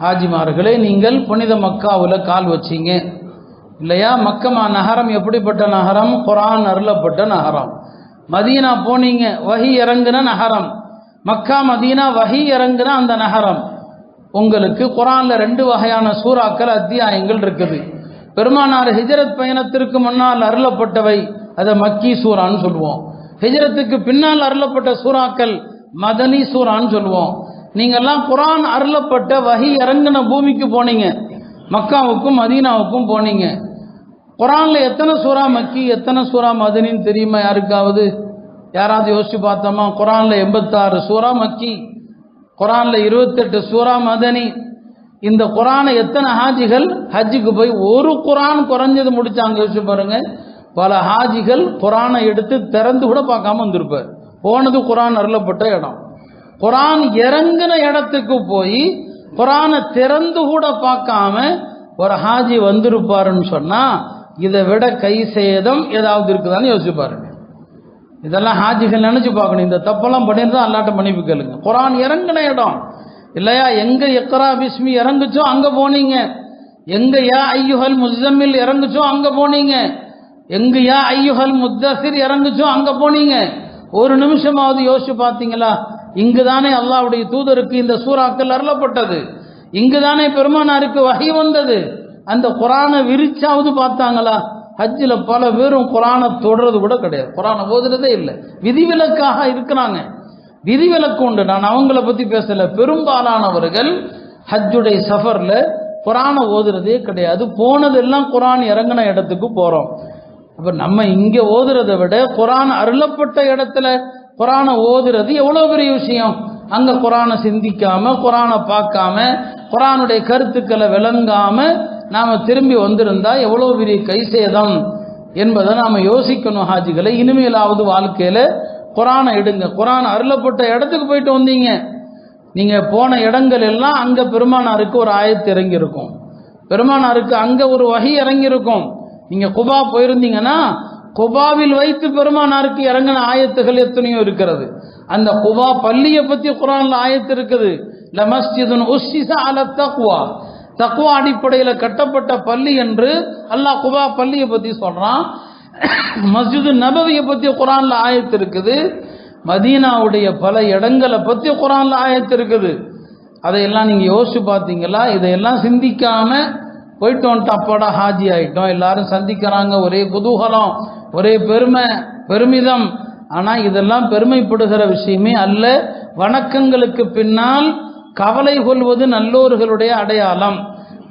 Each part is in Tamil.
ஹாஜிமார்களே நீங்கள் புனித மக்காவில் கால் வச்சீங்க. இல்லையா? மக்கமா நகரம் எப்படிப்பட்ட நகரம்? குரான் அருளப்பட்ட நகரம். மதீனா போனீங்க வஹி இறங்குன நகரம். மக்கா மதீனா வகி இறங்குன அந்த நகரம். உங்களுக்கு குரானில் ரெண்டு வகையான சூறாக்கள் அத்தியாயங்கள் இருக்குது. பெருமானார் ஹிஜரத் பயணத்திற்கு முன்னால் அருளப்பட்டவை அதை மக்கி சூறான்னு சொல்லுவோம். ஹிஜரத்துக்கு பின்னால் அருளப்பட்ட சூறாக்கள் மதனி சூறான்னு சொல்லுவோம். நீங்கெல்லாம் குரான் அருளப்பட்ட வகி இறங்கின பூமிக்கு போனீங்க. மக்காவுக்கும் மதீனாவுக்கும் போனீங்க. குரான்ல எத்தனை சூறா மக்கி எத்தனை சூறா மதனின்னு தெரியுமா யாருக்காவது? யாராவது யோசிச்சு பார்த்தோமா? குரான்ல எண்பத்தாறு சூறா மக்கி குரானில் இருபத்தெட்டு சூறா மதனி. இந்த குரானை எத்தனை ஹாஜிகள் ஹஜ்ஜுக்கு போய் ஒரு குரான் குறைஞ்சது முடிச்சாங்க? யோசிச்சு பாருங்க. பல ஹாஜிகள் குரானை எடுத்து திறந்து கூட பார்க்காம வந்திருப்பார். போனது குரான் அருளப்பட்ட இடம். குரான் இறங்கின இடத்துக்கு போய் குரானை திறந்து கூட பார்க்காம ஒரு ஹாஜி வந்திருப்பாருன்னு சொன்னா இதை விட கை சேதம் ஏதாவது இருக்குதான்னு யோசிப்பாருங்க இதெல்லாம் ஹாஜிகள் நினைச்சு பார்க்கணும். இந்த தப்பெல்லாம் பண்ணியிருந்தா அல்லாட்ட மன்னிப்பு கேளுங்க. குரான் இறங்கின இடம். இல்லையா? எங்க எக்கரா பிஸ்மி இறங்குச்சோ அங்க போனீங்க. எங்க யா ஐயுஹல் முஸ்தமில் இறங்குச்சோ அங்க போனீங்க. எங்க யா ஐயுஹல் முத்தசிர் இறங்குச்சோ அங்க போனீங்க. ஒரு நிமிஷமாவது யோசிச்சு பார்த்தீங்களா? இங்குதானே அல்லாவுடைய தூதருக்கு இந்த சூறாக்கள் அருளப்பட்டது. இங்குதானே பெருமானாருக்கு வகை வந்தது. அந்த குரானை விரிச்சாவது பார்த்தாங்களா? ஹஜ்ஜில் பல பேரும் குரானை தொடுறது கூட கிடையாது. குரானை ஓதுறதே இல்லை. விதிவிலக்காக இருக்கிறாங்க. விதிவிலக்கு உண்டு. நான் அவங்கள பற்றி பேசலை. பெரும்பாலானவர்கள் ஹஜ்ஜுடைய சஃபரில் குரானை ஓதுறதே கிடையாது. போனதெல்லாம் குரான் இறங்கின இடத்துக்கு போகிறோம் அப்ப நம்ம இங்க ஓதுறதை விட குரான் அருளப்பட்ட இடத்துல குரானை ஓதுறது எவ்வளவு பெரிய விஷயம்? அங்க குரானை சிந்திக்காம குரானை பார்க்காம குரானுடைய கருத்துக்களை விளங்காம நாம திரும்பி வந்திருந்தா எவ்வளவு பெரிய கைசேதம் என்பதை நாம யோசிக்கணும் ஹாஜிகளை. இனிமேலாவது வாழ்க்கையில குரானை எடுங்க. குரான் அருளப்பட்ட இடத்துக்கு போயிட்டு வந்தீங்க. நீங்க போன இடங்கள் எல்லாம் அங்க பெருமானாருக்கு ஒரு ஆயத்து இறங்கியிருக்கும். பெருமானாருக்கு அங்க ஒரு வகை இறங்கியிருக்கும். நீங்கள் நீங்க குபா போயிருந்தீங்கன்னா குபாவில் வைத்து பெருமானாருக்கு இறங்கின ஆயத்துகள் எத்தனையோ இருக்கிறது. அந்த குபா பள்ளியை பத்தி குரான்ல ஆயத்து இருக்குது. லமஸ்ஜிதுன் உஸ்ஸிஸ அல தக்வா. தக்குவா அடிப்படையில் கட்டப்பட்ட பள்ளி என்று அல்லாஹ் குபா பள்ளியை பத்தி சொல்றான். மஸ்ஜிது நபவியை பத்தி குரான்ல ஆயத்து இருக்குது. மதீனாவுடைய பல இடங்களை பத்தி குரான்ல ஆயத்து இருக்குது. அதையெல்லாம் நீங்க யோசிச்சு பார்த்தீங்களா? இதையெல்லாம் சிந்திக்காம போயிட்டு வந்துட்டு அப்பாடா ஹாஜி ஆகிட்டோம் எல்லாரும் சந்திக்கிறாங்க. ஒரே குதூகலம் ஒரே பெருமை பெருமிதம். ஆனால் இதெல்லாம் பெருமைப்படுகிற விஷயமே அல்ல. வணக்கங்களுக்கு பின்னால் கவலை கொள்வது நல்லோர்களுடைய அடையாளம்.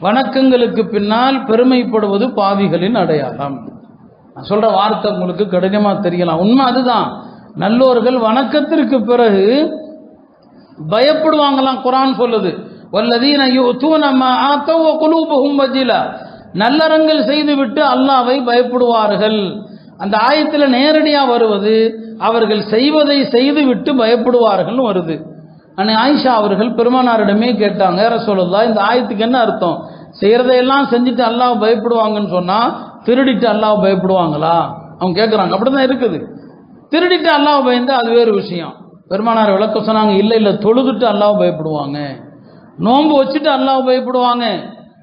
வணக்கங்களுக்கு பின்னால் பெருமைப்படுவது பாவிகளின் அடையாளம். நான் சொல்கிற வார்த்தை உங்களுக்கு கடினமாக தெரியலாம். உண்மை அதுதான். நல்லோர்கள் வணக்கத்திற்கு பிறகு பயப்படுவாங்களாம். குரான் சொல்லுது. வல்லதீன யுத்தூன மா ஆத்தவ குலூபஹும் வஜிலா. நல்லறங்கள் செய்துவிட்டு அல்லாவை பயப்படுவார்கள். அந்த ஆயத்தில் நேரடியாக வருவது அவர்கள் செய்வதை செய்துவிட்டு பயப்படுவார்கள்னு வருது. அன்னை ஆயிஷா அவர்கள் பெருமானாரிடமே கேட்டாங்க ஏற சொல்லுதா இந்த ஆயத்துக்கு என்ன அர்த்தம்? செய்கிறதையெல்லாம் செஞ்சுட்டு அல்லாஹ் பயப்படுவாங்கன்னு சொன்னால் திருடிட்டு அல்லாஹ் பயப்படுவாங்களா? அவங்க கேட்குறாங்க அப்படி தான் இருக்குது. திருடிட்டு அல்லாஹ் பயந்து அது வேறு விஷயம். பெருமானார் விளக்க சொன்னாங்க இல்லை இல்லை தொழுதுட்டு அல்லாஹ் பயப்படுவாங்க. நோன்பு வச்சுட்டு அல்லாஹ் பயப்படுவாங்க.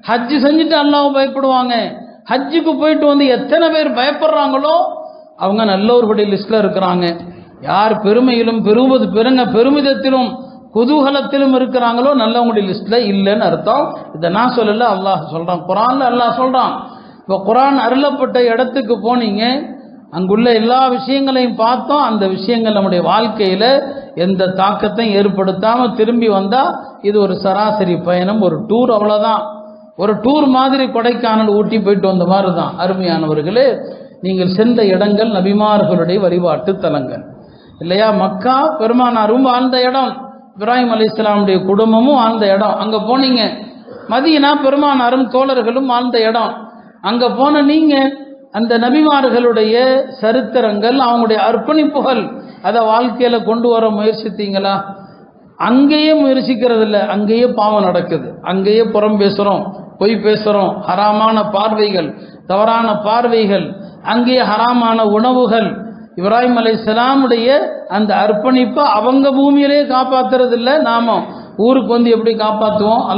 ஹஜ்ஜு செஞ்சுட்டு அல்லாஹ் பயப்படுவாங்க. ஹஜ்ஜுக்கு போயிட்டு வந்து எத்தனை பேர் பயப்படுறாங்களோ அவங்க நல்லவர்களுடைய லிஸ்ட்டில் இருக்கிறாங்க. யார் பெருமையிலும் பெருவது பெருங்க பெருமிதத்திலும் குதூகலத்திலும் இருக்கிறாங்களோ நல்லவங்களுடைய லிஸ்ட்டில் இல்லைன்னு அர்த்தம். இதை நான் சொல்லல அல்லாஹ் சொல்கிறான் குரான்ல அல்லாஹ் சொல்கிறான் இப்போ குரான் அருளப்பட்ட இடத்துக்கு போனீங்க அங்குள்ள எல்லா விஷயங்களையும் பார்த்தோம். அந்த விஷயங்கள் நம்முடைய வாழ்க்கையில் எந்த தாக்கத்தையும் ஏற்படுத்தாமல் திரும்பி வந்தால் இது ஒரு சராசரி பயணம் ஒரு டூர் அவ்வளோதான் ஒரு டூர் மாதிரி கொடைக்கானல் ஊட்டி போயிட்டு வந்த மாதிரி தான் அருமையானவர்களே நீங்கள் சென்ற இடங்கள் நபிமார்களுடைய வழிபாட்டு தலங்கள். இல்லையா? மக்கா பெருமானாரும் வாழ்ந்த இடம். இப்ராஹிம் அலி இஸ்லாமுடைய குடும்பமும் வாழ்ந்த இடம். அங்கே போனீங்க. மதியனா பெருமானாரும் தோழர்களும் வாழ்ந்த இடம். அங்கே போன நீங்கள் அந்த நபிமார்களுடைய சரித்திரங்கள் அவங்களுடைய அர்ப்பணிப்புகள் அதை வாழ்க்கையில் கொண்டு வர முயற்சித்தீங்களா? அங்கேயே முயற்சிக்கிறது இல்லை அங்கேயே பாவம் நடக்குது. அங்கேயே புறம் பேசுகிறோம் பொய் பேசுகிறோம் ஹராமான பார்வைகள் தவறான பார்வைகள் அங்கேயே ஹராமான உணவுகள். இப்ராஹிம் அலை இஸ்லாமுடைய அந்த அர்ப்பணிப்பை அவங்க பூமியிலே காப்பாத்துறது இல்லை நாம ஊருக்கு வந்து எப்படி காப்பாற்றுவோம் அல்ல